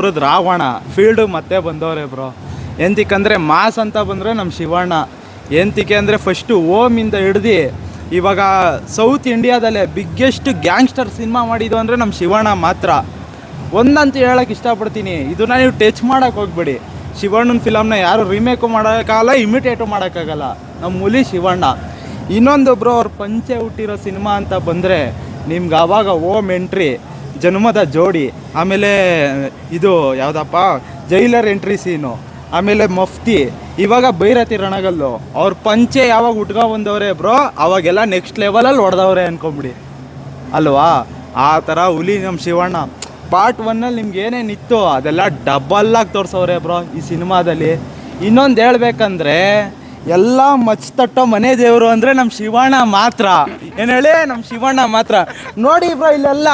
ಯಲ್ಲಾಪುರದ Ravana field ಮತ್ತೆ ಬಂದವ್ರೆ bro ಎಂತಿಕಂದ್ರೆ mass ಅಂತ ಬಂದರೆ ನಮ್ಮ ಶಿವಣ್ಣ. ಎಂತಿಕೆ ಅಂದರೆ ಫಸ್ಟು ಓಮಿಂದ ಹಿಡ್ದು ಇವಾಗ ಸೌತ್ ಇಂಡಿಯಾದಲ್ಲೇ ಬಿಗ್ಗೆಸ್ಟ್ ಗ್ಯಾಂಗ್ಸ್ಟರ್ ಸಿನಿಮಾ ಮಾಡಿದ್ದು ಅಂದರೆ ನಮ್ಮ ಶಿವಣ್ಣ ಮಾತ್ರ. ಒಂದಂತ ಹೇಳಕ್ಕೆ ಇಷ್ಟಪಡ್ತೀನಿ. ಇದನ್ನ ನೀವು ಟಚ್ ಮಾಡೋಕೆ ಹೋಗ್ಬೇಡಿ. ಶಿವಣ್ಣನ ಫಿಲಮ್ನ ಯಾರು ರಿಮೇಕು ಮಾಡೋಕ್ಕಾಗಲ್ಲ ಇಮಿಟೇಟು ಮಾಡೋಕ್ಕಾಗಲ್ಲ. ನಮ್ಮ ಹುಲಿ ಶಿವಣ್ಣ. ಇನ್ನೊಂದೊಬ್ರು ಅವ್ರ ಪಂಚೆ ಹುಟ್ಟಿರೋ ಸಿನಿಮಾ ಅಂತ ಬಂದರೆ ನಿಮ್ಗೆ ಆವಾಗ ಓಮ್ ಎಂಟ್ರಿ ಜನ್ಮದ ಜೋಡಿ, ಆಮೇಲೆ ಇದು ಯಾವುದಪ್ಪ? ಜೈಲರ್ ಎಂಟ್ರಿ ಸೀನು, ಆಮೇಲೆ ಮಫ್ತಿ, ಇವಾಗ ಬೈರತಿ ರಣಗಲ್ಲು, ಅವ್ರ ಪಂಚೆ ಯಾವಾಗ ಹುಟ್ಕ ಬಂದವ್ರೆ ಬ್ರೋ, ಅವಾಗೆಲ್ಲ ನೆಕ್ಸ್ಟ್ ಲೆವೆಲಲ್ಲಿ ಹೊಡೆದವ್ರೆ ಅನ್ಕೊಂಬಿಡಿ. ಅಲ್ವಾ? ಆ ಥರ ಹುಲಿ ನಮ್ಮ ಶಿವಣ್ಣ. ಪಾರ್ಟ್ ಒನ್ನಲ್ಲಿ ನಿಮ್ಗೆ ಏನೇನಿತ್ತು ಅದೆಲ್ಲ ಡಬ್ಬಲ್ಲಾಗಿ ತೋರಿಸವ್ರೆ ಬ್ರೋ ಈ ಸಿನಿಮಾದಲ್ಲಿ. ಇನ್ನೊಂದು ಹೇಳ್ಬೇಕಂದ್ರೆ, ಎಲ್ಲ ಮಚ್ ತಟ್ಟೋ ಮನೆ ದೇವರು ಅಂದರೆ ನಮ್ಮ ಶಿವಣ್ಣ ಮಾತ್ರ. ಏನು ಹೇಳಿ? ನಮ್ಮ ಶಿವಣ್ಣ ಮಾತ್ರ. ನೋಡಿ ಬ್ರೋ ಇಲ್ಲೆಲ್ಲ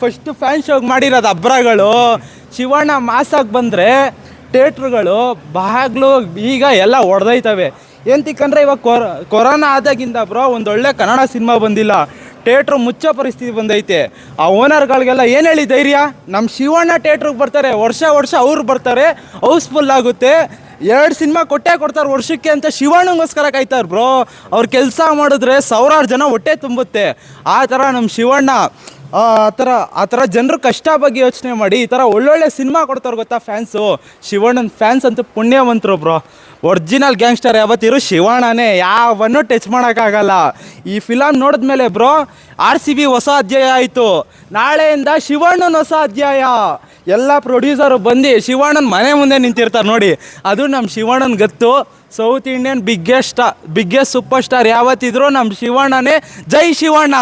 ಫಸ್ಟ್ ಫ್ಯಾನ್ ಶೋಗ್ ಮಾಡಿರೋದು ಅಬ್ರಗಳು ಶಿವಣ್ಣ ಮಾಸಾಗಿ ಬಂದರೆ ಥಿಯೇಟ್ರುಗಳು ಬಾಗ್ಲು ಈಗ ಎಲ್ಲ ಹೊಡೆದೈತವೆ ಎಂತಿಕಂದ್ರೆ ಇವಾಗ ಕೊರ, ಕೊರೋನಾ ಆದಾಗಿಂದ ಬ್ರೋ ಒಂದೊಳ್ಳೆ ಕನ್ನಡ ಸಿನಿಮಾ ಬಂದಿಲ್ಲ. ಥಿಯೇಟ್ರ್ ಮುಚ್ಚ ಪರಿಸ್ಥಿತಿ ಬಂದೈತೆ. ಆ ಓನರ್ಗಳಿಗೆಲ್ಲ ಏನು ಹೇಳಿ ಧೈರ್ಯ? ನಮ್ಮ ಶಿವಣ್ಣ ಥಿಯೇಟ್ರಿಗೆ ಬರ್ತಾರೆ, ವರ್ಷ ವರ್ಷ ಅವ್ರು ಬರ್ತಾರೆ, ಹೌಸ್ಫುಲ್ ಆಗುತ್ತೆ. ಎರಡು ಸಿನಿಮಾ ಕೊಟ್ಟೇ ಕೊಡ್ತಾರೆ ವರ್ಷಕ್ಕೆ ಅಂತ ಶಿವಣ್ಣಗೋಸ್ಕರ ಕಾಯ್ತಾರೆ ಬ್ರೋ. ಅವ್ರು ಕೆಲಸ ಮಾಡಿದ್ರೆ ಸಾವಿರಾರು ಜನ ಹೊಟ್ಟೆ ತುಂಬುತ್ತೆ. ಆ ಥರ ನಮ್ಮ ಶಿವಣ್ಣ ಆ ಥರ ಆ ಥರ ಜನರು ಕಷ್ಟ ಬಗ್ಗೆ ಯೋಚನೆ ಮಾಡಿ ಈ ಥರ ಒಳ್ಳೊಳ್ಳೆ ಸಿನಿಮಾ ಕೊಡ್ತಾರೆ ಗೊತ್ತಾ ಫ್ಯಾನ್ಸು? ಶಿವಣ್ಣನ ಫ್ಯಾನ್ಸ್ ಅಂತೂ ಪುಣ್ಯವಂತರು ಬ್ರೋ. ಒರಿಜಿನಲ್ ಗ್ಯಾಂಗ್ಸ್ಟರ್ ಯಾವತ್ತಿರು ಶಿವಣ್ಣನೇ, ಯಾವನ್ನು ಟಚ್ ಮಾಡೋಕ್ಕಾಗಲ್ಲ. ಈ ಫಿಲಮ್ ನೋಡಿದ್ಮೇಲೆ ಬ್ರೋ ಆರ್ ಸಿ ಬಿ ಹೊಸ ಅಧ್ಯಾಯ ಆಯಿತು. ನಾಳೆಯಿಂದ ಶಿವಣ್ಣನ ಹೊಸ ಅಧ್ಯಾಯ. ಎಲ್ಲ ಪ್ರೊಡ್ಯೂಸರು ಬಂದು ಶಿವಣ್ಣನ ಮನೆ ಮುಂದೆ ನಿಂತಿರ್ತಾರೆ ನೋಡಿ. ಅದು ನಮ್ಮ ಶಿವಣ್ಣನ ಗತ್ತು. South Indian biggest biggest super star ಯಾವತ್ತಿದ್ರು ನಮ್ಮ ಶಿವಣ್ಣನೇ ಜೈ ಶಿವಣ್ಣ.